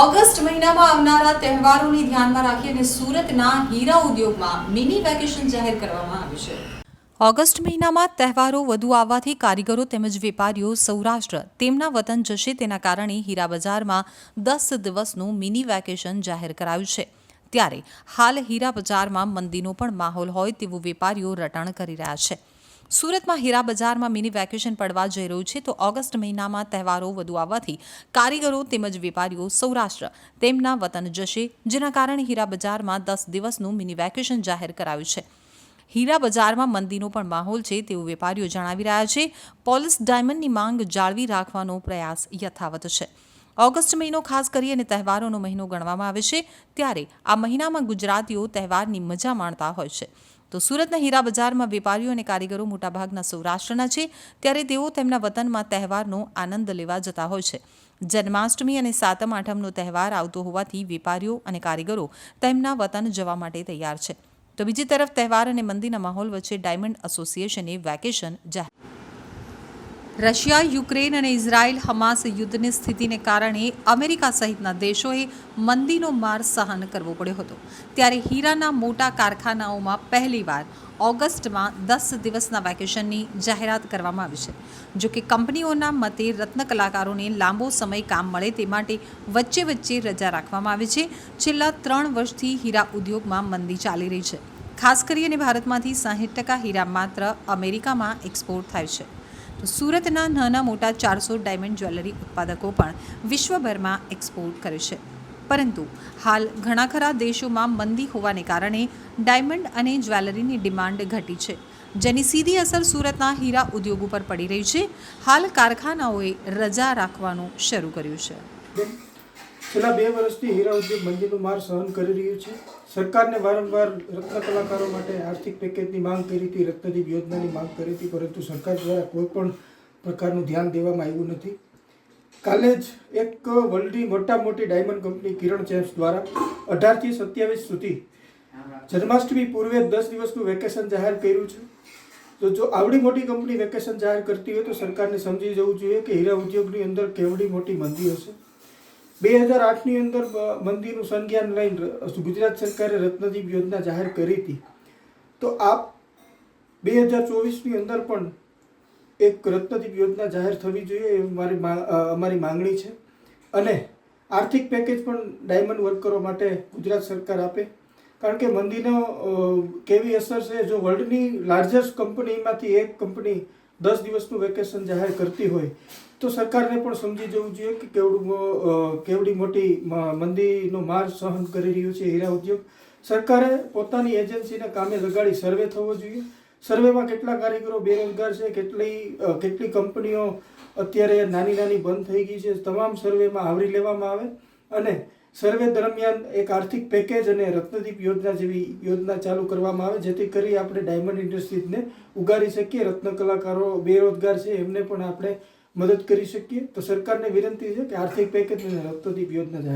August મહિનામાં આવનારા તહેવારોને ધ્યાનમાં રાખી અને સુરતના હીરા ઉદ્યોગમાં મિની વેકેશન જાહેર કરવામાં આવ્યું છે. ઓગસ્ટ મહિનામાં તહેવારો વધુ આવવાથી કારીગરો તેમજ વેપારીઓ સૌરાષ્ટ્ર, તેમના વતન જશે તેના કારણે હીરા બજારમાં દસ દિવસનું મિની વેકેશન જાહેર કરાયું છે. ત્યારે હાલ હીરા બજારમાં મંદીનો પણ માહોલ હોય તેવું વેપારીઓ રટાણ કરી રહ્યા છે. સુરતમાં હીરા બજારમાં મિની વેકેશન પડવા જઈ રહ્યું છે તો ઓગસ્ટ મહિનામાં તહેવારો વધુ આવવાથી કારીગરો તેમજ વેપારીઓ સૌરાષ્ટ્ર તેમના વતન જશે, જેના કારણે હીરા બજારમાં દસ દિવસનું મિની વેકેશન જાહેર કરાયું છે. હીરા બજારમાં મંદીનો પણ માહોલ છે તેવું વેપારીઓ જણાવી રહ્યા છે. પોલિસ ડાયમંડની માંગ જાળવી રાખવાનો પ્રયાસ યથાવત છે. ઓગસ્ટ મહિનો ખાસ કરી અને તહેવારોનો મહિનો ગણવામાં આવે છે, ત્યારે આ મહિનામાં ગુજરાતીઓ તહેવારની મજા માણતા હોય છે. તો સુરતના હીરા બજારમાં વેપારીઓ અને કારીગરો મોટાભાગના સૌરાષ્ટ્રના છે, ત્યારે તેઓ તેમના વતનમાં તહેવારનો આનંદ લેવા જતા હોય છે. જન્માષ્ટમી અને સાતમ આઠમનો તહેવાર આવતો હોવાથી વેપારીઓ અને કારીગરો તેમના વતન જવા માટે તૈયાર છે. તો બીજી તરફ તહેવાર અને મંદીના માહોલ વચ્ચે ડાયમંડ એસોસિએશને વેકેશન જાહેર રશિયા, યુક્રેન અને ઇઝરાયલ હમાસ યુદ્ધની સ્થિતિને કારણે અમેરિકા સહિતના દેશોએ મંદીનો માર સહન કરવો પડ્યો હતો. ત્યારે હીરાના મોટા કારખાનાઓમાં પહેલીવાર ઓગસ્ટમાં દસ દિવસના વેકેશનની જાહેરાત કરવામાં આવી છે. જો કે કંપનીઓના મતે રત્ન કલાકારોને લાંબો સમય કામ મળે તે માટે વચ્ચે વચ્ચે રજા રાખવામાં આવી છે. છેલ્લા ત્રણ વર્ષથી હીરા ઉદ્યોગમાં મંદી ચાલી રહી છે. ખાસ કરીને ભારતમાંથી સાહીઠ ટકા હીરા માત્ર અમેરિકામાં એક્સપોર્ટ થાય છે. તો સુરતના નાના મોટા ચારસો ડાયમંડ જ્વેલરી ઉત્પાદકો પણ વિશ્વભરમાં એક્સપોર્ટ કરે છે. પરંતુ હાલ ઘણા ખરા દેશોમાં મંદી હોવાને કારણે ડાયમંડ અને જ્વેલરીની ડિમાન્ડ ઘટી છે. જેની સીધી અસર સુરતના હીરા ઉદ્યોગ ઉપર પડી રહી છે. હાલ કારખાનાઓએ રજા રાખવાનું શરૂ કર્યું છે. છેલ્લા બે વર્ષથી હીરા ઉદ્યોગ મંદીનું માર સહન કરી રહ્યું છે. સરકારને વારંવાર રત્ન કલાકારો માટે આર્થિક પેકેજની માંગ કરી હતી, રત્નદીપ યોજનાની માંગ કરી હતી, પરંતુ સરકાર દ્વારા કોઈ પણ પ્રકારનું ધ્યાન દેવામાં આવ્યું નથી. કાલે જ એક વર્લ્ડની મોટા મોટી ડાયમંડ કંપની કિરણ ચેમ્સ દ્વારા અઢારથી સત્યાવીસ સુધી જન્માષ્ટમી પૂર્વે દસ દિવસનું વેકેશન જાહેર કર્યું છે. તો જો આવડી મોટી કંપની વેકેશન જાહેર કરતી હોય તો સરકારને સમજી જવું જોઈએ કે હીરા ઉદ્યોગની અંદર કેવડી મોટી મંદી હશે. બે હજાર આઠની અંદર મંદિરનું સંજ્ઞાન લઈને ગુજરાત સરકારે રત્નદીપ યોજના જાહેર કરી હતી. તો આ બે હજાર ચોવીસની અંદર પણ એક રત્નદીપ યોજના જાહેર થવી જોઈએ એ મારી અમારી માંગણી છે. અને આર્થિક પેકેજ પણ ડાયમંડ વર્કરો માટે ગુજરાત સરકાર આપે. કારણ કે મંદીનો કેવી અસર છે, જો વર્લ્ડની લાર્જેસ્ટ કંપનીમાંથી એક કંપની દસ દિવસનું વેકેશન જાહેર કરતી હોય તો સરકારને પણ સમજી જવું જોઈએ કે કેવડું કેવડી મોટી મંદીનો માર સહન કરી રહ્યું છે હીરા ઉદ્યોગ. સરકારે પોતાની એજન્સીને કામે લગાડી સર્વે થવો જોઈએ. સર્વેમાં કેટલા કારીગરો બેરોજગાર છે, કેટલી કેટલી કંપનીઓ અત્યારે નાની નાની બંધ થઈ ગઈ છે, તમામ સર્વેમાં આવરી લેવામાં આવે. અને સર્વે દરમિયાન એક આર્થિક પેકેજ અને રત્નદીપ યોજના જેવી યોજના ચાલુ કરવામાં આવે, જેથી કરી આપણે ડાયમંડ ઇન્ડસ્ટ્રીઝને ઉગારી શકીએ. રત્ન કલાકારો બેરોજગાર છે, એમને પણ આપણે મદદ કરી શકીએ? તો સરકારને વિનંતી છે કે આર્થિક પેકેજ અને રત્નદીપ યોજના જાહેર